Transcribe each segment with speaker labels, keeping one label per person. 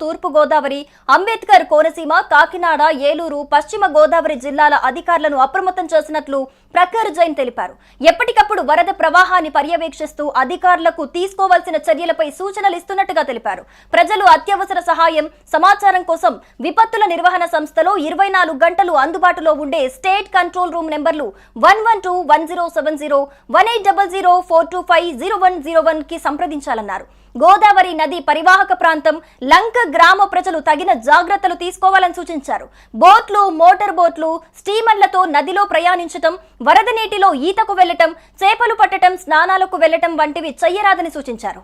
Speaker 1: తూర్పు గోదావరి అంబేద్కర్ కోనసీమ కాకినాడ ఏలూరు పశ్చిమ గోదావరి జిల్లాల అధికారులను అప్రమత్తం చేసినట్లు ప్రఖర్ జైన్ తెలిపారు. ఎప్పటికప్పుడు వరద ప్రవాహాన్ని పర్యవేక్షిస్తూ అధికారులకు తీసుకోవాల్సిన చర్యలపై సూచనలు ఇస్తున్నట్టుగా తెలిపారు. ప్రజలు అత్యవసర సహాయం సమాచారం కోసం విపత్తుల నిర్వహణ సంస్థలో ఇరవై నాలుగు గంటలు అందుబాటులో ఉండే స్టేట్ కంట్రోల్ రూమ్ నెంబర్లు one one two one zero seven zero one eight double zero four two five zero one zero వన్కి సంప్రదించాలన్నారు. గోదావరి నది పరివాహక ప్రాంతం లంక గ్రామ ప్రజలు తగిన జాగ్రత్తలు తీసుకోవాలని సూచించారు. బోట్లు మోటార్ బోట్లు స్టీమర్లతో నదిలో ప్రయాణించటం వరద నీటిలో ఈతకు వెళ్ళటం చేపలు పట్టటం స్నానాలకు వెళ్ళటం వంటివి చెయ్యరాదని సూచించారు.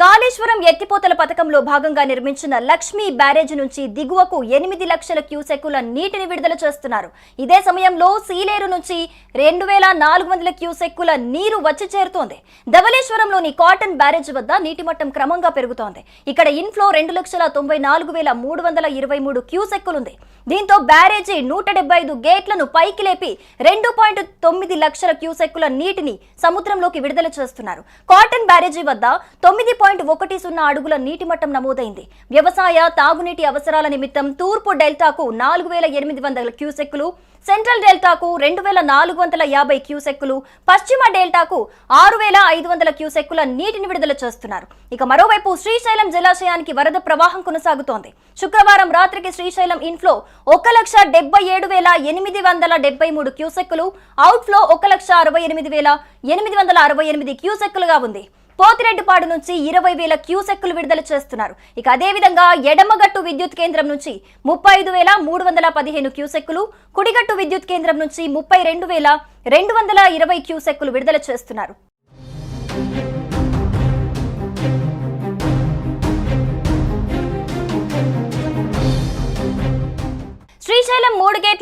Speaker 1: కాళేశ్వరం ఎత్తిపోతల పథకంలో భాగంగా నిర్మించిన లక్ష్మీ బ్యారేజ్ నుంచి దిగువకు ఎనిమిది లక్షల క్యూసెక్కుల నీటిని విడుదల చేస్తున్నారు. ఇదే సమయంలో సీలేరు నుంచి రెండు వేల నాలుగు వందల క్యూసెక్కుల నీరు వచ్చి చేరుతోంది. ధవళేశ్వరంలోని కాటన్ బ్యారేజ్ వద్ద నీటి మట్టం క్రమంగా పెరుగుతోంది. ఇక్కడ ఇన్ఫ్లో రెండు లక్షల తొంభై నాలుగు వేల మూడు వందల ఇరవై మూడు క్యూసెక్కులుంది. దీంతో బ్యారేజీ నూట డెబ్బై ఐదు గేట్లను పైకి లేపి రెండు పాయింట్ తొమ్మిది లక్షల క్యూసెక్కుల నీటిని సముద్రంలోకి విడుదల చేస్తున్నారు. కాటన్ బ్యారేజీ వద్ద తొమ్మిది పాయింట్ ఒకటి సున్నా అడుగుల నీటి మట్టం నమోదైంది. వ్యవసాయ తాగునీటి అవసరాల నిమిత్తం తూర్పు డెల్టాకు నాలుగు వేల ఎనిమిది వందల క్యూసెక్కులు సెంట్రల్ డెల్టాకు రెండు వేల నాలుగు వందల యాభై క్యూసెక్కులు పశ్చిమ డెల్టాకు ఆరు వేల ఐదు వందల క్యూసెక్కుల నీటిని విడుదల చేస్తున్నారు. ఇక మరోవైపు శ్రీశైలం జలాశయానికి వరద ప్రవాహం కొనసాగుతోంది. శుక్రవారం రాత్రికి శ్రీశైలం ఇన్ఫ్లో ఒక లక్ష డెబ్బై ఏడు వేల ఎనిమిది వందల డెబ్బై మూడు క్యూసెక్కులు అవుట్ఫ్లో ఒక లక్ష అరవై ఎనిమిది వేల ఎనిమిది వందల అరవై ఎనిమిది క్యూసెక్కులుగా ఉంది. పోతిరెడ్డిపాడు నుంచి ఇరవై వేల క్యూసెక్కులు విడుదల చేస్తున్నారు. ఇక అదేవిధంగా ఎడమగట్టు విద్యుత్ కేంద్రం నుంచి ముప్పై ఐదు వేల మూడు వందల పదిహేను క్యూసెక్కులు కుడిగట్టు విద్యుత్ కేంద్రం నుంచి ముప్పై రెండు వేల రెండు వందల ఇరవై క్యూసెక్కులు విడుదల చేస్తున్నారు.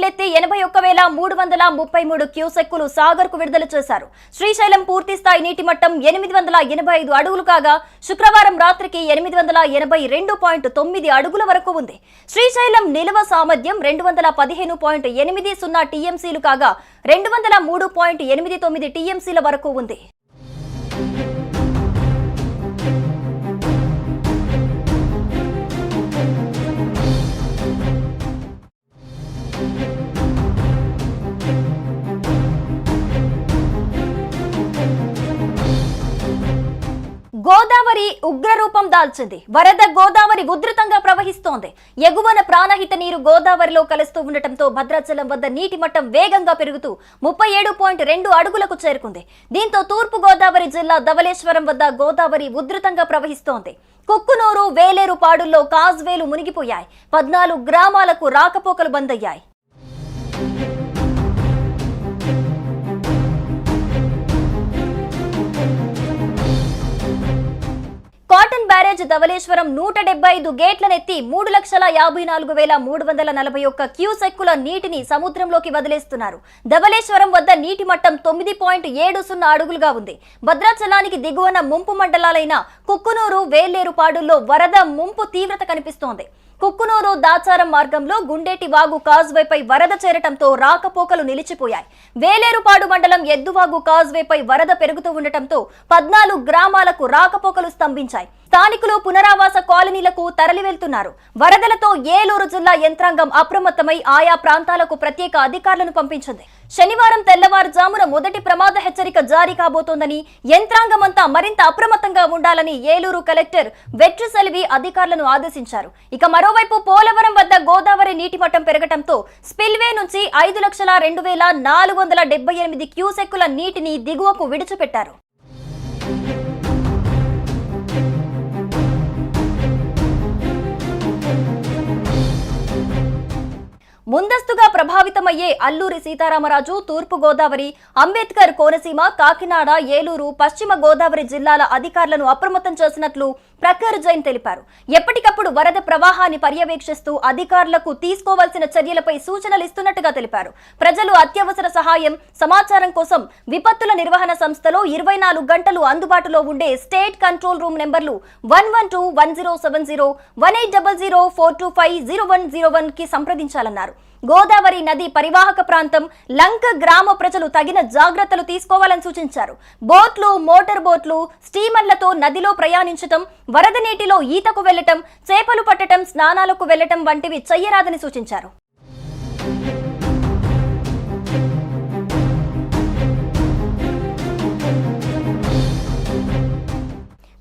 Speaker 1: మూడు ఎనభై ఒక్క వేల మూడు వందల ముప్పై మూడు క్యూసెక్కులు సాగర్కు విడుదల చేశారు. శ్రీశైలం పూర్తి స్థాయి నీటి మట్టం ఎనిమిది వందల ఎనభై ఐదు అడుగులు కాగా శుక్రవారం రాత్రికి ఎనిమిది వందల ఎనభై రెండు పాయింట్ తొమ్మిది అడుగుల వరకు ఉంది. శ్రీశైలం నిల్వ సామర్థ్యం రెండు వందల పదిహేను పాయింట్ ఎనిమిది సున్నా టీఎంసీలు కాగా రెండు వందల మూడు పాయింట్ ఎనిమిది తొమ్మిది టీఎంసీల వరకు ఉంది. గోదావరి ఉగ్రరూపం దాల్చింది. వరద గోదావరి ఉధృతంగా ప్రవహిస్తోంది. ఎగువన ప్రాణహిత నీరు గోదావరిలో కలుస్తూ ఉండటంతో భద్రాచలం వద్ద నీటి మట్టం వేగంగా పెరుగుతూ ముప్పై ఏడు పాయింట్ రెండు అడుగులకు చేరుకుంది. దీంతో తూర్పు గోదావరి జిల్లా ధవళేశ్వరం వద్ద గోదావరి ఉధృతంగా ప్రవహిస్తోంది. కుక్కునూరు వేలేరు పాడుల్లో కాజ్వేలు మునిగిపోయాయి. పద్నాలుగు గ్రామాలకు రాకపోకలు బంద్ కాటన్ బ్యారేజ్ ధవళేశ్వరం నూట డెబ్బై ఐదు గేట్లనెత్తి మూడు లక్షల యాభై నాలుగు వేల మూడు వందల నలభై ఒక్క క్యూసెక్కుల నీటిని సముద్రంలోకి వదిలేస్తున్నారు. ధవళేశ్వరం వద్ద నీటి మట్టం తొమ్మిది పాయింట్ ఏడు సున్నా అడుగులుగా ఉంది. భద్రాచలానికి దిగువన ముంపు మండలాలైన కుక్కునూరు వేల్లేరు పాడుల్లో వరద ముంపు తీవ్రత కనిపిస్తోంది. కుక్కునూరు దాచారం మార్గంలో గుండేటి వాగు కాజ్వేపై వరద చేరటంతో రాకపోకలు నిలిచిపోయాయి. వేలేరుపాడు మండలం ఎద్దువాగు కాజ్వేపై వరద పెరుగుతూ ఉండటంతో పద్నాలుగు గ్రామాలకు రాకపోకలు స్తంభించాయి. స్థానికులు పునరావాస కాలనీలకు తరలి వెళ్తున్నారు వరదలతో ఏలూరు జిల్లా యంత్రాంగం అప్రమత్తమై ఆయా ప్రాంతాలకు ప్రత్యేక అధికారులను పంపించింది. శనివారం తెల్లవారుజామున మొదటి ప్రమాద హెచ్చరిక జారీ కాబోతోందని యంత్రాంగం అంతా మరింత అప్రమత్తంగా ఉండాలని ఏలూరు కలెక్టర్ వెట్రిసెల్వి అధికారులను ఆదేశించారు. ఇక మరోవైపు పోలవరం వద్ద గోదావరి నీటి మట్టం పెరగటంతో స్పిల్వే నుంచి ఐదు లక్షల రెండు వేల నాలుగు వందల డెబ్బై ఎనిమిది క్యూసెక్కుల నీటిని దిగువకు విడిచిపెట్టారు. ముందస్తుగా ప్రభావితమయ్యే అల్లూరి సీతారామరాజు తూర్పు గోదావరి అంబేద్కర్ కోనసీమ కాకినాడ ఏలూరు పశ్చిమ గోదావరి జిల్లాల అధికారులను అప్రమత్తం చేసినట్లు ప్రఖర్ జైన్ తెలిపారు. ఎప్పటికప్పుడు వరద ప్రవాహాన్ని పర్యవేక్షిస్తూ అధికారులకు తీసుకోవాల్సిన చర్యలపై సూచనలు ఇస్తున్నట్టుగా తెలిపారు. ప్రజలు అత్యవసర సహాయం సమాచారం కోసం విపత్తుల నిర్వహణ సంస్థలో ఇరవై నాలుగు గంటలు అందుబాటులో ఉండే స్టేట్ కంట్రోల్ రూమ్ నెంబర్లు one one two one zero seven zero one eight double zero four two five zero one zero వన్కి సంప్రదించాలన్నారు. గోదావరి నది పరివాహక ప్రాంతం లంక గ్రామ ప్రజలు తగిన జాగ్రత్తలు తీసుకోవాలని సూచించారు. బోట్లు మోటార్ బోట్లు స్టీమర్లతో నదిలో ప్రయాణించటం వరద నీటిలో ఈతకు వెళ్ళటం చేపలు పట్టటం స్నానాలకు వెళ్ళటం వంటివి చెయ్యరాదని సూచించారు.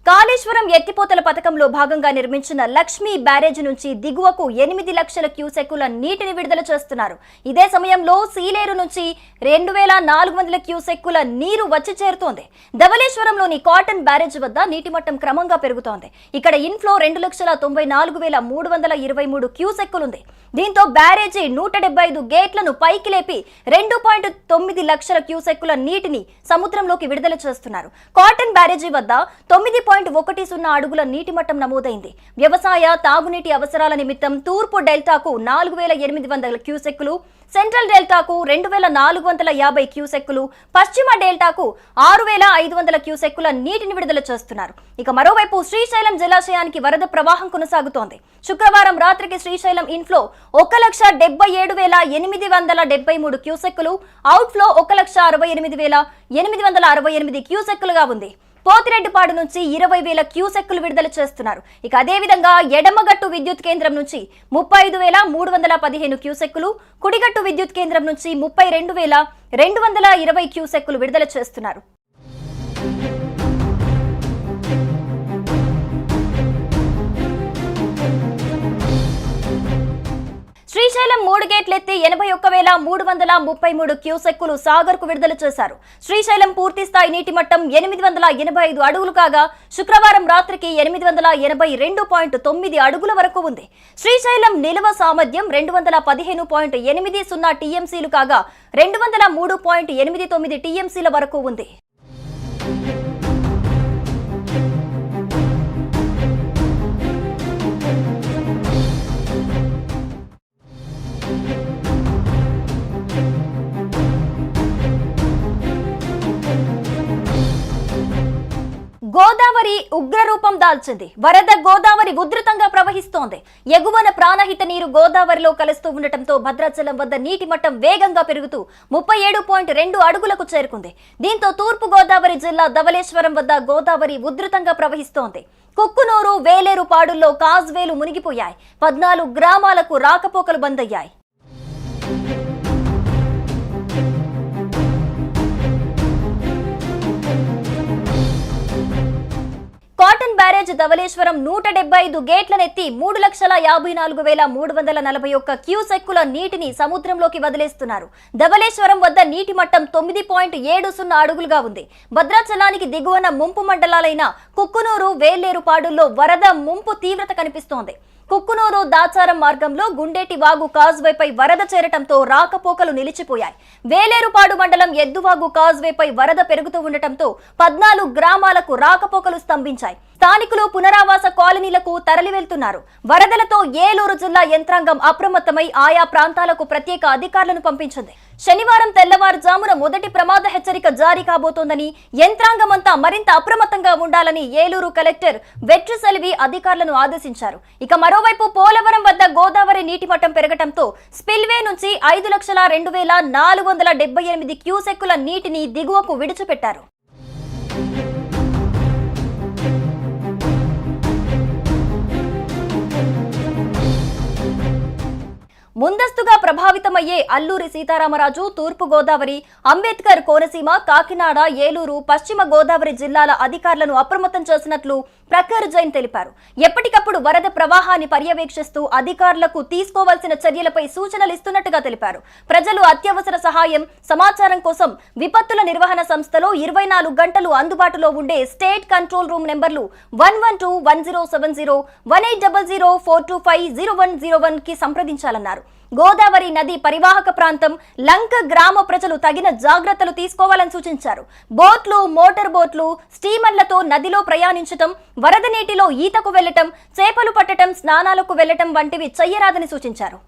Speaker 1: కాళేశ్వరం ఎత్తిపోతల పథకంలో భాగంగా నిర్మించిన లక్ష్మీ బ్యారేజ్ నుంచి దిగువకు ఎనిమిది లక్షల క్యూసెక్కుల నీటిని విడుదల చేస్తున్నారు. ఇదే సమయంలో సీలేరు నుంచి రెండు వేల నాలుగు వందల క్యూసెక్కుల నీరు వచ్చి చేరుతోంది. ధవళేశ్వరంలోని కాటన్ బ్యారేజ్ వద్ద నీటి మట్టం క్రమంగా పెరుగుతోంది. ఇక్కడ ఇన్ఫ్లో రెండు లక్షల తొంభై నాలుగు వేల మూడు వందల ఇరవై మూడు క్యూసెక్కులుంది. దీంతో బ్యారేజీ నూట డెబ్బై ఐదు గేట్లను పైకి లేపి రెండు పాయింట్ తొమ్మిది లక్షల క్యూసెక్కుల నీటిని సముద్రంలోకి విడుదల చేస్తున్నారు. కాటన్ బ్యారేజీ వద్ద తొమ్మిది పాయింట్ ఒకటి సున్నా అడుగుల నీటి మట్టం నమోదైంది. వ్యవసాయ తాగునీటి అవసరాల నిమిత్తం తూర్పు డెల్టాకు నాలుగు వేల ఎనిమిది వందల క్యూసెక్కులు సెంట్రల్ డెల్టాకు రెండు వేల నాలుగు వందల యాభై క్యూసెక్కులు పశ్చిమ డెల్టాకు ఆరు వేల ఐదు వందల క్యూసెక్కుల నీటిని విడుదల చేస్తున్నారు. ఇక మరోవైపు శ్రీశైలం జలాశయానికి వరద ప్రవాహం కొనసాగుతోంది. శుక్రవారం రాత్రికి శ్రీశైలం ఇన్ఫ్లో ఒక లక్ష డెబ్బై ఏడు వేల ఎనిమిది వందల డెబ్బై మూడు క్యూసెక్కులు అవుట్ఫ్లో ఒక లక్ష అరవై ఎనిమిది వేల ఎనిమిది వందల అరవై ఎనిమిది క్యూసెక్కులుగా ఉంది. పోతిరెడ్డిపాడు నుంచి ఇరవై వేల క్యూసెక్కులు విడుదల చేస్తున్నారు. ఇక అదేవిధంగా ఎడమగట్టు విద్యుత్ కేంద్రం నుంచి ముప్పై ఐదు వేల మూడు వందల పదిహేను క్యూసెక్కులు కుడిగట్టు విద్యుత్ కేంద్రం నుంచి ముప్పై రెండు వేల రెండు వందల ఇరవై క్యూసెక్కులు విడుదల చేస్తున్నారు. శ్రీశైలం మూడు గేట్లెత్తి ఎనభై ఒక్క వేల మూడు వందల ముప్పై మూడు క్యూసెక్కులు సాగర్కు విడుదల చేశారు. శ్రీశైలం పూర్తి స్థాయి నీటి మట్టం ఎనిమిది వందల ఎనభై ఐదు అడుగులు కాగా శుక్రవారం రాత్రికి ఎనిమిది వందల ఎనభై రెండు పాయింట్ తొమ్మిది అడుగుల వరకు ఉంది. శ్రీశైలం నిల్వ సామర్థ్యం రెండు వందల పదిహేను పాయింట్ ఎనిమిది సున్నా టీఎంసీలు కాగా రెండు వందల మూడు పాయింట్ ఎనిమిది తొమ్మిది టీఎంసీల వరకు ఉంది. గోదావరి ఉగ్రరూపం దాల్చింది. వరద గోదావరి ఉధృతంగా ప్రవహిస్తోంది. ఎగువన ప్రాణహిత నీరు గోదావరిలో కలుస్తూ ఉండటంతో భద్రాచలం వద్ద నీటి మట్టం వేగంగా పెరుగుతూ ముప్పై ఏడు పాయింట్ రెండు అడుగులకు చేరుకుంది. దీంతో తూర్పు గోదావరి జిల్లా ధవళేశ్వరం వద్ద గోదావరి ఉధృతంగా ప్రవహిస్తోంది. కుక్కునూరు వేలేరు పాడుల్లో కాజ్వేలు మునిగిపోయాయి. పద్నాలుగు గ్రామాలకు రాకపోకలు బందయ్యాయి. కాటన్ బ్యారేజ్ ధవలేశ్వరం నూట డెబ్బై ఐదు గేట్లనెత్తి మూడు లక్షల యాభై నాలుగు వేల మూడు వందల నలభై ఒక్క క్యూసెక్కుల నీటిని సముద్రంలోకి వదిలేస్తున్నారు. ధవలేశ్వరం వద్ద నీటి మట్టం తొమ్మిది పాయింట్ ఏడు సున్నా అడుగులుగా ఉంది. భద్రాచలానికి దిగువన ముంపు మండలాలైన కుక్కునూరు వేలేరు పాడుల్లో వరద ముంపు తీవ్రత కనిపిస్తోంది. కుక్కునూరు దాచారం మార్గంలో గుండేటి వాగు కాజ్వేపై వరద చేరటంతో రాకపోకలు నిలిచిపోయాయి. వేలేరుపాడు మండలం ఎద్దువాగు కాజ్వేపై వరద పెరుగుతూ ఉండటంతో పద్నాలుగు గ్రామాలకు రాకపోకలు స్తంభించాయి. స్థానికులు పునరావాస కాలనీలకు తరలి వెళ్తున్నారు వరదలతో ఏలూరు జిల్లా యంత్రాంగం అప్రమత్తమై ఆయా ప్రాంతాలకు ప్రత్యేక అధికారులను పంపించింది. శనివారం తెల్లవారుజామున మొదటి ప్రమాద హెచ్చరిక జారీ కాబోతోందని యంత్రాంగం అంతా మరింత అప్రమత్తంగా ఉండాలని ఏలూరు కలెక్టర్ వెట్రిసెల్వి అధికారులను ఆదేశించారు. ఇక మరోవైపు పోలవరం వద్ద గోదావరి నీటి మట్టం పెరగటంతో స్పిల్వే నుంచి ఐదు లక్షల రెండు వేల నాలుగు వందల డెబ్బై ఎనిమిది క్యూసెక్కుల నీటిని దిగువకు విడిచిపెట్టారు. ముందస్తుగా ప్రభావితమయ్యే అల్లూరి సీతారామరాజు తూర్పు గోదావరి అంబేద్కర్ కోనసీమ కాకినాడ ఏలూరు పశ్చిమ గోదావరి జిల్లాల అధికారులను అప్రమత్తం చేసినట్లు ప్రఖర్ జైన్ తెలిపారు. ఎప్పటికప్పుడు వరద ప్రవాహాన్ని పర్యవేక్షిస్తూ అధికారులకు తీసుకోవాల్సిన చర్యలపై సూచనలు ఇస్తున్నట్టుగా తెలిపారు. ప్రజలు అత్యవసర సహాయం సమాచారం కోసం విపత్తుల నిర్వహణ సంస్థలో ఇరవై నాలుగు గంటలు అందుబాటులో ఉండే స్టేట్ కంట్రోల్ రూమ్ నెంబర్లు one one two one zero seven zero one eight double zero four two five zero one zero వన్కి సంప్రదించాలన్నారు. గోదావరి నది పరివాహక ప్రాంతం లంక గ్రామ ప్రజలు తగిన జాగ్రత్తలు తీసుకోవాలని సూచించారు. బోట్లు మోటార్ బోట్లు స్టీమర్లతో నదిలో ప్రయాణించటం వరద నీటిలో ఈతకు వెళ్ళటం చేపలు పట్టటం స్నానాలకు వెళ్ళటం వంటివి చెయ్యరాదని సూచించారు.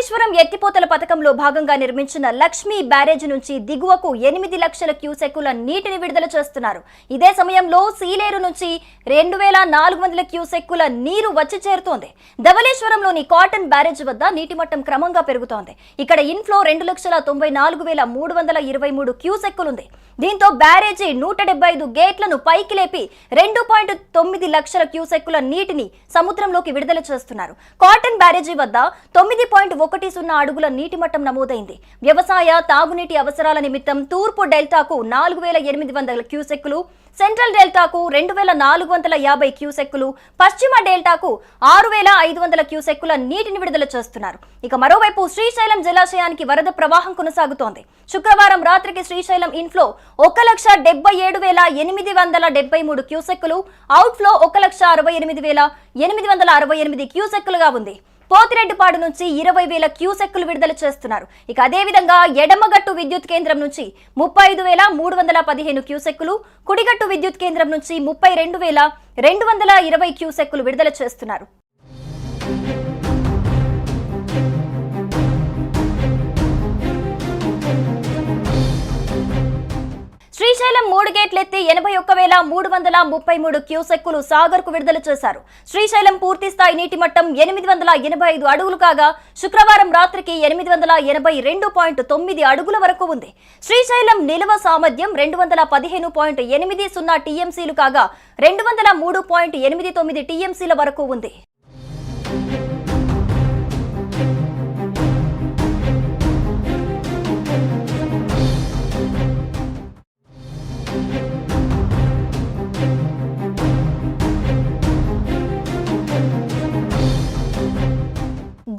Speaker 1: కాళేశ్వరం ఎత్తిపోతల పథకంలో భాగంగా నిర్మించిన లక్ష్మీ బ్యారేజ్ నుంచి దిగువకు ఎనిమిది లక్షల క్యూసెక్కుల నీటిని విడుదల చేస్తున్నారు. ఇదే సమయంలో సీలేరు నుంచి రెండు వేల నాలుగు వందల క్యూసెక్కుల నీరు వచ్చి చేరుతోంది. ధవలేశ్వరంలోని కాటన్ బ్యారేజ్ వద్ద నీటి మట్టం క్రమంగా పెరుగుతోంది. ఇక్కడ ఇన్ఫ్లో రెండు లక్షల తొంభై నాలుగు వేల మూడు వందల ఇరవై మూడు క్యూసెక్కులుంది. దీంతో బ్యారేజీ నూట డెబ్బై ఐదు గేట్లను పైకి లేపి రెండు పాయింట్ తొమ్మిది లక్షల క్యూసెక్కుల నీటిని సముద్రంలోకి విడుదల చేస్తున్నారు. కాటన్ బ్యారేజీ వద్ద తొమ్మిది పాయింట్ ఒకటి సున్నా అడుగుల నీటి మట్టం నమోదైంది. వ్యవసాయ తాగునీటి అవసరాల నిమిత్తం తూర్పు డెల్టాకు నాలుగు వేల ఎనిమిది వందల క్యూసెక్కులు సెంట్రల్ డెల్టాకు రెండు వేల నాలుగు వందల యాభై క్యూసెక్కులు పశ్చిమ డెల్టాకు ఆరు వేల ఐదు వందల క్యూసెక్కుల నీటిని విడుదల చేస్తున్నారు. ఇక మరోవైపు శ్రీశైలం జలాశయానికి వరద ప్రవాహం కొనసాగుతోంది. శుక్రవారం రాత్రికి శ్రీశైలం ఇన్ఫ్లో ఒక లక్ష డెబ్బై ఏడు వేల ఎనిమిది వందల డెబ్బై మూడు క్యూసెక్కులు అవుట్ఫ్లో ఒక లక్ష అరవై ఎనిమిది వేల ఎనిమిది వందల అరవై ఎనిమిది క్యూసెక్కులుగా ఉంది. పోతిరెడ్డిపాడు నుంచి ఇరవై వేల క్యూసెక్కులు విడుదల చేస్తున్నారు. ఇక అదేవిధంగా ఎడమగట్టు విద్యుత్ కేంద్రం నుంచి ముప్పై ఐదు వేల మూడు వందల పదిహేను క్యూసెక్కులు కుడిగట్టు విద్యుత్ కేంద్రం నుంచి ముప్పై రెండు వేల రెండు వందల ఇరవై క్యూసెక్కులు విడుదల చేస్తున్నారు. శ్రీశైలం మూడు గేట్లెత్తి ఎనభై ఒక్క వేల మూడు వందల ముప్పై మూడు క్యూసెక్కులు సాగర్కు విడుదల చేశారు. శ్రీశైలం పూర్తి స్థాయి నీటి మట్టం ఎనిమిది వందల ఎనభై ఐదు అడుగులు కాగా శుక్రవారం రాత్రికి ఎనిమిది వందల ఎనభై రెండు పాయింట్ తొమ్మిది అడుగుల వరకు ఉంది. శ్రీశైలం నిల్వ సామర్థ్యం రెండు వందల పదిహేను పాయింట్ ఎనిమిది సున్నా టీఎంసీలు కాగా రెండు వందల మూడు పాయింట్ ఎనిమిది తొమ్మిది టీఎంసీల వరకు ఉంది.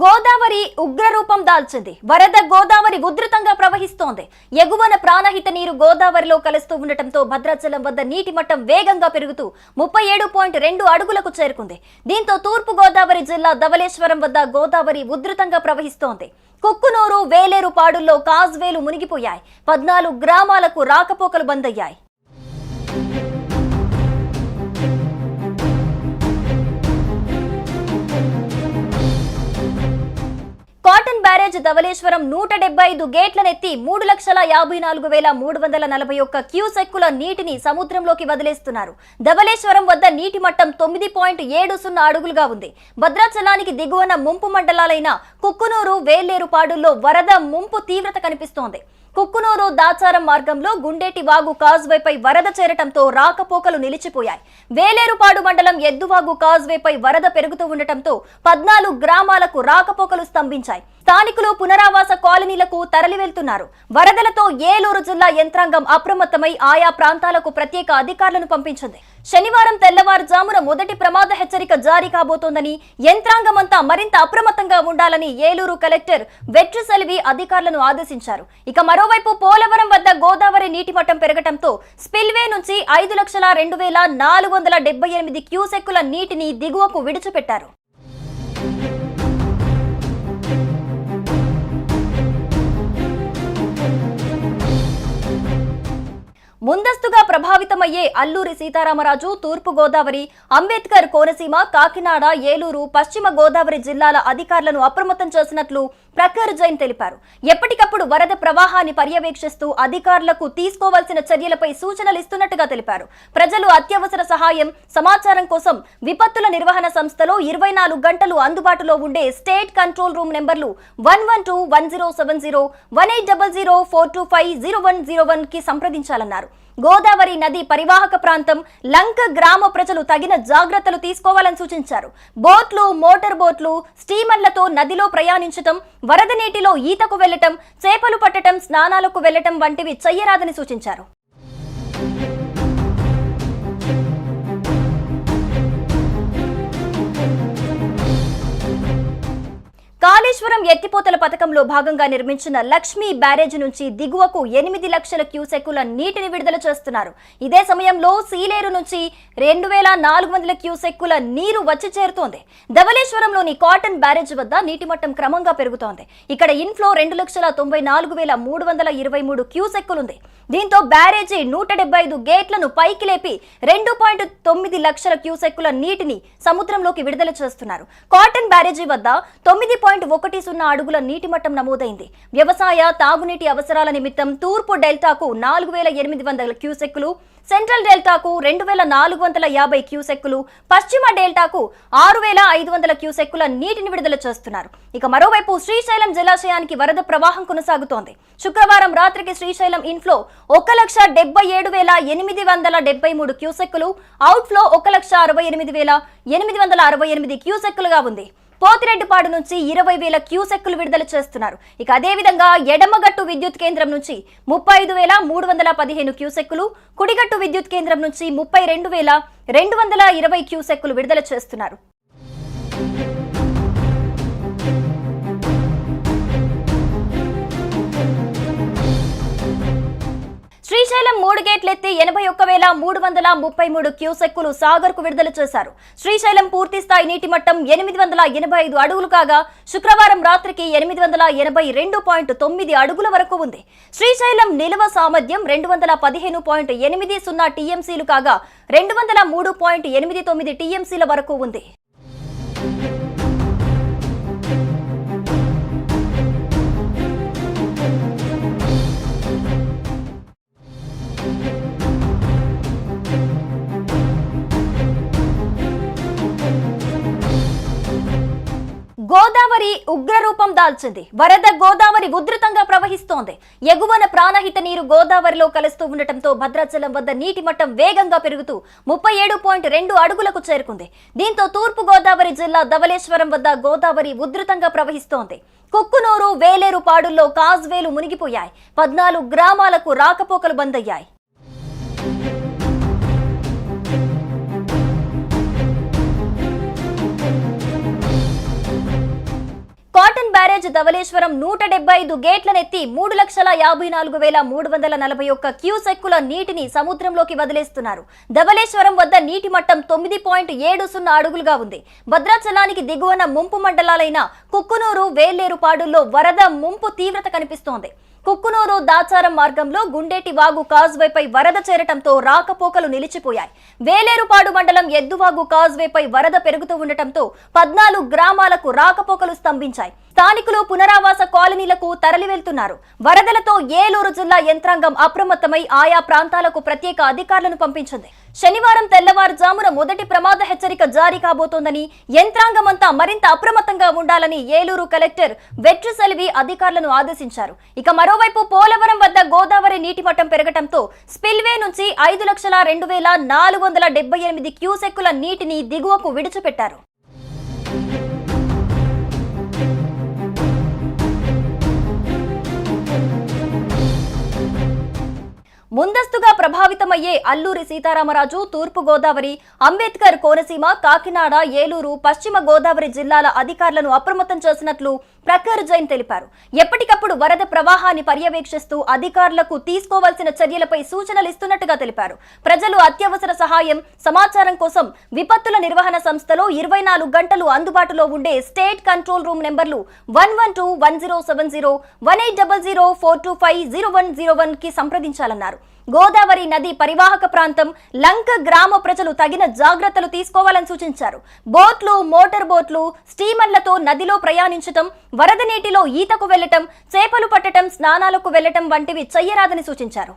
Speaker 1: గోదావరి ఉగ్రరూపం దాల్చింది. వరద గోదావరి ఉధృతంగా ప్రవహిస్తోంది. ఎగువన ప్రాణహిత నీరు గోదావరిలో కలుస్తూ ఉండటంతో భద్రాచలం వద్ద నీటి మట్టం వేగంగా పెరుగుతూ ముప్పై ఏడు పాయింట్ రెండు అడుగులకు చేరుకుంది. దీంతో తూర్పు గోదావరి జిల్లా ధవళేశ్వరం వద్ద గోదావరి ఉధృతంగా ప్రవహిస్తోంది. కుక్కునూరు వేలేరు పాడుల్లో కాజ్వేలు మునిగిపోయాయి. పద్నాలుగు గ్రామాలకు రాకపోకలు బందయ్యాయి. కాటన్ బ్యారేజ్ ధవలేశ్వరం నూట డెబ్బై ఐదు గేట్లనెత్తి మూడు లక్షల యాభై నాలుగు వేల మూడు వందల నలభై ఒక్క క్యూసెక్కుల నీటిని సముద్రంలోకి వదిలేస్తున్నారు. ధవలేశ్వరం వద్ద నీటి మట్టం తొమ్మిది పాయింట్ ఏడు సున్నా అడుగులుగా ఉంది. భద్రాచలానికి దిగువన ముంపు మండలాలైన కుక్కునూరు వేలేరు పాడుల్లో వరద ముంపు తీవ్రత కనిపిస్తోంది. కుక్కునూరు దాచారం మార్గంలో గుండేటి వాగు కాజ్వేపై వరద చేరటంతో రాకపోకలు నిలిచిపోయాయి. వేలేరుపాడు మండలం ఎద్దువాగు కాజ్వేపై వరద పెరుగుతూ ఉండటంతో పద్నాలుగు గ్రామాలకు రాకపోకలు స్తంభించాయి. స్థానికులు పునరావాస కాలనీలకు తరలి వెళ్తున్నారు వరదలతో ఏలూరు జిల్లా యంత్రాంగం అప్రమత్తమై ఆయా ప్రాంతాలకు ప్రత్యేక అధికారులను పంపించింది. శనివారం తెల్లవారుజామున మొదటి ప్రమాద హెచ్చరిక జారీ కాబోతోందని యంత్రాంగమంతా మరింత అప్రమత్తంగా ఉండాలని ఏలూరు కలెక్టర్ వెట్రిసెల్వి అధికారులను ఆదేశించారు. ఇక మరోవైపు పోలవరం వద్ద గోదావరి నీటి మట్టం పెరగటంతో స్పిల్వే నుంచి ఐదు లక్షల రెండు వేల నాలుగు వందల డెబ్బై ఎనిమిది క్యూసెక్కుల నీటిని దిగువకు విడిచిపెట్టారు. ముందస్తుగా ప్రభావితమయ్యే అల్లూరి సీతారామరాజు తూర్పు గోదావరి అంబేద్కర్ కోనసీమ కాకినాడ ఏలూరు పశ్చిమ గోదావరి జిల్లాల అధికారులను అప్రమత్తం చేసినట్లు ప్రఖర్ జైన్ తెలిపారు. ఎప్పటికప్పుడు వరద ప్రవాహాన్ని పర్యవేక్షిస్తూ అధికారులకు తీసుకోవాల్సిన చర్యలపై సూచనలు ఇస్తున్నట్టుగా తెలిపారు. ప్రజలు అత్యవసర సహాయం సమాచారం కోసం విపత్తుల నిర్వహణ సంస్థలో ఇరవై నాలుగు గంటలు అందుబాటులో ఉండే స్టేట్ కంట్రోల్ రూమ్ నెంబర్లు one one two one zero seven zero one eight double zero four two five zero one zero వన్కి సంప్రదించాలన్నారు. గోదావరి నది పరివాహక ప్రాంతం లంక గ్రామ ప్రజలు తగిన జాగ్రత్తలు తీసుకోవాలని సూచించారు. బోట్లు మోటార్ బోట్లు స్టీమర్లతో నదిలో ప్రయాణించటం వరద నీటిలో ఈతకు వెళ్ళటం చేపలు పట్టటం స్నానాలకు వెళ్ళటం వంటివి చెయ్యరాదని సూచించారు. కాళేశ్వరం ఎత్తిపోతల పథకంలో భాగంగా నిర్మించిన లక్ష్మీ బ్యారేజ్ నుంచి దిగువకు ఎనిమిది లక్షల క్యూసెక్కుల నీటిని విడుదల చేస్తున్నారు. ఇదే సమయంలో సీలేరు నుంచి రెండు వేల నాలుగు వందల క్యూసెక్కుల నీరు వచ్చి చేరుతోంది. ధవళేశ్వరంలోని కాటన్ బ్యారేజ్ వద్ద నీటి మట్టం క్రమంగా పెరుగుతోంది. ఇక్కడ ఇన్ఫ్లో రెండు లక్షల తొంభై నాలుగు వేల మూడు వందల ఇరవై మూడు క్యూసెక్కులుంది. దీంతో బ్యారేజీ నూట డెబ్బై ఐదు గేట్లను పైకి లేపి రెండు పాయింట్ తొమ్మిది లక్షల క్యూసెక్కుల నీటిని సముద్రంలోకి విడుదల చేస్తున్నారు. కాటన్ బ్యారేజీ వద్ద తొమ్మిది పాయింట్ ఒకటి సున్నా అడుగుల నీటి మట్టం నమోదైంది. వ్యవసాయ తాగునీటి అవసరాల నిమిత్తం తూర్పు డెల్టాకు నాలుగు వేల ఎనిమిది వందల క్యూసెక్కులు సెంట్రల్ డెల్టాకు రెండు వేల నాలుగు వందల యాభై క్యూసెక్కులు పశ్చిమ డెల్టాకు ఆరు వేల ఐదు వందల క్యూసెక్కుల నీటిని విడుదల చేస్తున్నారు. ఇక మరోవైపు శ్రీశైలం జలాశయానికి వరద ప్రవాహం కొనసాగుతోంది. శుక్రవారం రాత్రికి శ్రీశైలం ఇన్ఫ్లో ఒక లక్ష డెబ్బై ఏడు వేల ఎనిమిది వందల డెబ్బై మూడు క్యూసెక్కులు అవుట్ఫ్లో ఒక లక్ష అరవై ఎనిమిది వేల ఎనిమిది వందల అరవై ఎనిమిది క్యూసెక్కులుగా ఉంది. పోతిరెడ్డిపాడు నుంచి ఇరవై వేల క్యూసెక్కులు విడుదల చేస్తున్నారు. ఇక అదేవిధంగా ఎడమగట్టు విద్యుత్ కేంద్రం నుంచి ముప్పై ఐదు వేల మూడు వందల పదిహేను క్యూసెక్కులు కుడిగట్టు విద్యుత్ కేంద్రం నుంచి ముప్పై రెండు వేల రెండు వందల ఇరవై క్యూసెక్కులు విడుదల చేస్తున్నారు. శ్రీశైలం మూడు గేట్లెత్తి ఎనభై ఒక్క వేల మూడు వందల ముప్పై మూడు క్యూసెక్కులు సాగర్కు విడుదల చేశారు. శ్రీశైలం పూర్తి స్థాయి నీటి మట్టం ఎనిమిది వందల ఎనభై ఐదు అడుగులు కాగా శుక్రవారం రాత్రికి ఎనిమిది వందల ఎనభై రెండు పాయింట్ తొమ్మిది అడుగుల వరకు ఉంది. శ్రీశైలం నిల్వ సామర్థ్యం రెండు వందల పదిహేను పాయింట్ ఎనిమిది సున్నా టీఎంసీలు కాగా రెండు వందల మూడు పాయింట్ ఎనిమిది తొమ్మిది టీఎంసీల వరకు ఉంది. రూపం దాల్చింది. వరద గోదావరి ఉధృతంగా ప్రవహిస్తోంది. ఎగువన ప్రాణహిత నీరు గోదావరిలో కలుస్తూ ఉండటంతో భద్రాచలం వద్ద నీటి మట్టం వేగంగా పెరుగుతూ ముప్పై ఏడు పాయింట్ రెండు అడుగులకు చేరుకుంది. దీంతో తూర్పు గోదావరి జిల్లా ధవళేశ్వరం వద్ద గోదావరి ఉధృతంగా ప్రవహిస్తోంది. కుక్కునూరు వేలేరు పాడుల్లో కాజ్వేలు మునిగిపోయాయి. పద్నాలుగు గ్రామాలకు రాకపోకలు బంద్ కాటన్ బ్యారేజ్ ధవలేశ్వరం నూట డెబ్బై ఐదు గేట్లనెత్తి మూడు లక్షల యాభై నాలుగు వేల మూడు వందల నలభై ఒక్క క్యూసెక్కుల నీటిని సముద్రంలోకి వదిలేస్తున్నారు. ధవలేశ్వరం వద్ద నీటి మట్టం తొమ్మిది పాయింట్ ఏడు సున్నా అడుగులుగా ఉంది. భద్రాచలానికి దిగువన ముంపు మండలాలైన కుక్కునూరు వేల్లేరుపాడుల్లో వరద ముంపు తీవ్రత కనిపిస్తోంది. కుక్కునూరు దాచారం మార్గంలో గుండేటి వాగు కాజ్వేపై వరద చేరటంతో రాకపోకలు నిలిచిపోయాయి. వేలేరుపాడు మండలం ఎద్దువాగు కాజ్వేపై వరద పెరుగుతూ ఉండటంతో పద్నాలుగు గ్రామాలకు రాకపోకలు స్తంభించాయి. స్థానికులు పునరావాస కాలనీలకు తరలి వెళ్తున్నారు వరదలతో ఏలూరు జిల్లా యంత్రాంగం అప్రమత్తమై ఆయా ప్రాంతాలకు ప్రత్యేక అధికారులను పంపించింది. శనివారం తెల్లవారుజామున మొదటి ప్రమాద హెచ్చరిక జారీ కాబోతోందని యంత్రాంగం అంతా మరింత అప్రమత్తంగా ఉండాలని ఏలూరు కలెక్టర్ వెట్రిసెల్వి అధికారులను ఆదేశించారు. ఇక మరోవైపు పోలవరం వద్ద గోదావరి నీటి మట్టం పెరగటంతో స్పిల్వే నుంచి ఐదు లక్షల రెండు వేల నాలుగు వందల డెబ్బై ఎనిమిది క్యూసెక్కుల నీటిని దిగువకు విడిచిపెట్టారు. ముందస్తుగా ప్రభావితమయ్యే అల్లూరి సీతారామరాజు తూర్పు గోదావరి అంబేద్కర్ కోనసీమ కాకినాడ ఏలూరు పశ్చిమ గోదావరి జిల్లాల అధికారులను అప్రమత్తం చేసినట్లు ప్రఖర్ జైన్ తెలిపారు. ఎప్పటికప్పుడు వరద ప్రవాహాన్ని పర్యవేక్షిస్తూ అధికారులకు తీసుకోవాల్సిన చర్యలపై సూచనలు ఇస్తున్నట్టుగా తెలిపారు. ప్రజలు అత్యవసర సహాయం సమాచారం కోసం విపత్తుల నిర్వహణ సంస్థలో ఇరవై నాలుగు గంటలు అందుబాటులో ఉండే స్టేట్ కంట్రోల్ రూమ్ నెంబర్లు one one two one zero seven zero one eight double zero four two five zero one zero వన్కి సంప్రదించాలన్నారు. గోదావరి నది పరివాహక ప్రాంతం లంక గ్రామ ప్రజలు తగిన జాగ్రత్తలు తీసుకోవాలని సూచించారు. బోట్లు మోటార్ బోట్లు స్టీమర్లతో నదిలో ప్రయాణించటం వరద నీటిలో ఈతకు వెళ్ళటం చేపలు పట్టటం స్నానాలకు వెళ్ళటం వంటివి చెయ్యరాదని సూచించారు.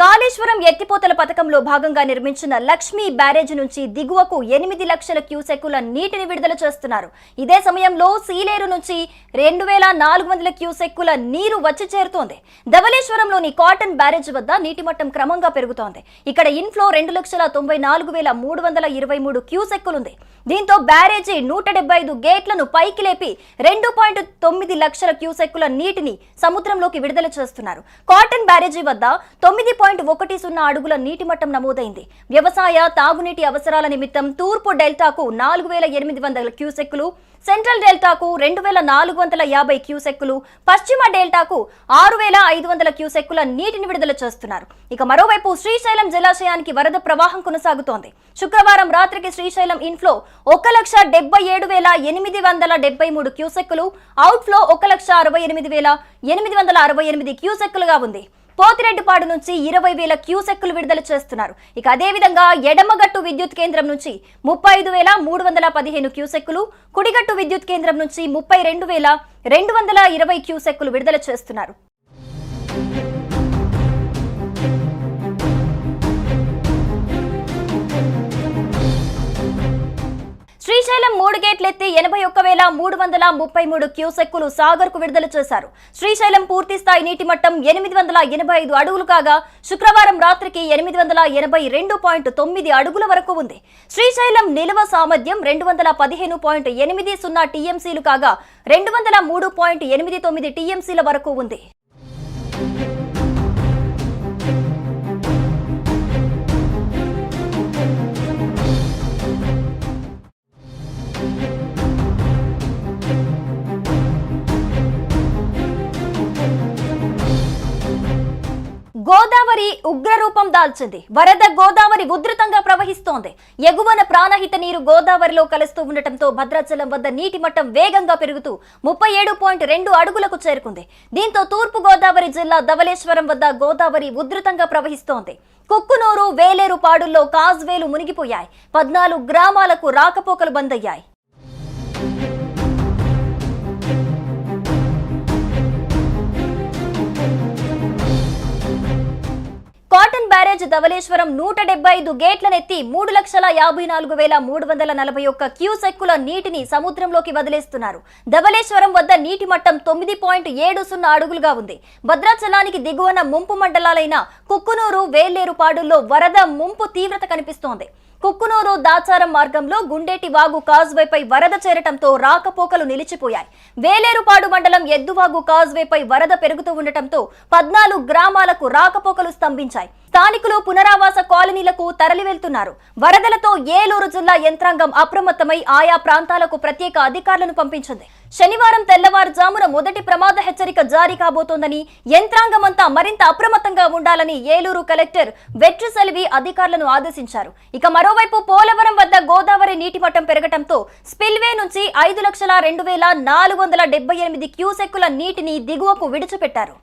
Speaker 1: కాళేశ్వరం ఎత్తిపోతల పథకంలో భాగంగా నిర్మించిన లక్ష్మీ బ్యారేజ్ నుంచి దిగువకు ఎనిమిది లక్షల క్యూసెక్కుల నీటిని విడుదల చేస్తున్నారు. ఇదే సమయంలో సీలేరు నుంచి రెండు వేల నాలుగు వందల క్యూసెక్కుల నీరు వచ్చి చేరుతోంది. ధవళేశ్వరంలోని కాటన్ బ్యారేజ్ వద్ద నీటి మట్టం క్రమంగా పెరుగుతోంది. ఇక్కడ ఇన్ఫ్లో రెండు లక్షల తొంభై నాలుగు వేల మూడు వందల ఇరవై మూడు క్యూసెక్కులుంది. దీంతో బ్యారేజీ నూట డెబ్బై ఐదు గేట్లను పైకి లేపి రెండు పాయింట్ తొమ్మిది లక్షల క్యూసెక్కుల నీటిని సముద్రంలోకి విడుదల చేస్తున్నారు. కాటన్ బ్యారేజీ వద్ద తొమ్మిది పాయింట్ ఒకటి సున్నా అడుగుల నీటి మట్టం నమోదైంది. వ్యవసాయ తాగునీటి అవసరాల నిమిత్తం తూర్పు డెల్టాకు నాలుగు వేల ఎనిమిది వందల క్యూసెక్కులు సెంట్రల్ డెల్టాకు రెండు వేల నాలుగు వందల యాభై క్యూసెక్కులు పశ్చిమ డెల్టాకు ఆరు వేల ఐదు వందల క్యూసెక్కుల నీటిని విడుదల చేస్తున్నారు. ఇక మరోవైపు శ్రీశైలం జలాశయానికి వరద ప్రవాహం కొనసాగుతోంది. శుక్రవారం రాత్రికి శ్రీశైలం ఇన్ఫ్లో ఒక లక్ష డెబ్బై ఏడు వేల ఎనిమిది వందల డెబ్బై మూడు క్యూసెక్కులు అవుట్ఫ్లో ఒక లక్ష అరవై ఎనిమిది వేల ఎనిమిది వందల అరవై ఎనిమిది క్యూసెక్కులుగా ఉంది. పోతిరెడ్డిపాడు నుంచి ఇరవై వేల క్యూసెక్కులు విడుదల చేస్తున్నారు. ఇక అదేవిధంగా ఎడమగట్టు విద్యుత్ కేంద్రం నుంచి ముప్పై ఐదు వేల మూడు వందల పదిహేను క్యూసెక్కులు కుడిగట్టు విద్యుత్ కేంద్రం నుంచి ముప్పై రెండు వేల రెండు వందల ఇరవై క్యూసెక్కులు విడుదల చేస్తున్నారు. శ్రీశైలం మూడు గేట్లెత్తి ఎనభై ఒక్క వేల మూడు వందల ముప్పై మూడు క్యూసెక్కులు సాగర్కు విడుదల చేశారు. శ్రీశైలం పూర్తి స్థాయి నీటి మట్టం ఎనిమిది వందల ఎనభై ఐదు అడుగులు కాగా శుక్రవారం రాత్రికి ఎనిమిది వందల ఎనభై రెండు పాయింట్ తొమ్మిది అడుగుల వరకు ఉంది. శ్రీశైలం నిల్వ సామర్థ్యం రెండు వందల పదిహేను పాయింట్ ఎనిమిది సున్నా టీఎంసీలు కాగా రెండు వందల మూడు పాయింట్ ఎనిమిది తొమ్మిది టీఎంసీల వరకు ఉంది. గోదావరి ఉగ్రరూపం దాల్చింది. వరద గోదావరి ఉధృతంగా ప్రవహిస్తోంది. ఎగువన ప్రాణహిత నీరు గోదావరిలో కలుస్తూ ఉండటంతో భద్రాచలం వద్ద నీటి మట్టం వేగంగా పెరుగుతూ ముప్పై ఏడు పాయింట్ రెండు అడుగులకు చేరుకుంది. దీంతో తూర్పు గోదావరి జిల్లా ధవళేశ్వరం వద్ద గోదావరి ఉధృతంగా ప్రవహిస్తోంది. కుక్కునూరు వేలేరు పాడుల్లో కాజ్వేలు మునిగిపోయాయి. పద్నాలుగు గ్రామాలకు రాకపోకలు బందయ్యాయి. కాటన్ బ్యారేజ్ ధవలేశ్వరం నూట డెబ్బై ఐదు గేట్లనెత్తి మూడు లక్షల యాభై నాలుగు వేల మూడు వందల నలభై ఒక్క క్యూసెక్కుల నీటిని సముద్రంలోకి వదిలేస్తున్నారు. ధవలేశ్వరం వద్ద నీటి మట్టం తొమ్మిది పాయింట్ ఏడు సున్నా అడుగులుగా ఉంది. భద్రాచలానికి దిగువన ముంపు మండలాలైన కుక్కునూరు వేల్లేరు పాడుల్లో వరద ముంపు తీవ్రత కనిపిస్తోంది. కుక్కునూరు దాచారం మార్గంలో గుండేటి వాగు కాజ్వేపై వరద చేరటంతో రాకపోకలు నిలిచిపోయాయి. వేలేరుపాడు మండలం ఎద్దువాగు కాజ్వేపై వరద పెరుగుతూ ఉండటంతో పద్నాలుగు గ్రామాలకు రాకపోకలు స్తంభించాయి. స్థానికులు పునరావాస కాలనీలకు తరలి వెళ్తున్నారు వరదలతో ఏలూరు జిల్లా యంత్రాంగం అప్రమత్తమై ఆయా ప్రాంతాలకు ప్రత్యేక అధికారులను పంపించింది. శనివారం తెల్లవారుజామున మొదటి ప్రమాద హెచ్చరిక జారీ కాబోతోందని యంత్రాంగం అంతా మరింత అప్రమత్తంగా ఉండాలని ఏలూరు కలెక్టర్ వెట్రిసెల్వి అధికారులను ఆదేశించారు. ఇక మరోవైపు పోలవరం వద్ద గోదావరి నీటి మట్టం పెరగటంతో స్పిల్వే నుంచి ఐదు లక్షల రెండు వేల నాలుగు వందల డెబ్బై ఎనిమిది క్యూసెక్కుల నీటిని దిగువకు విడిచిపెట్టారు.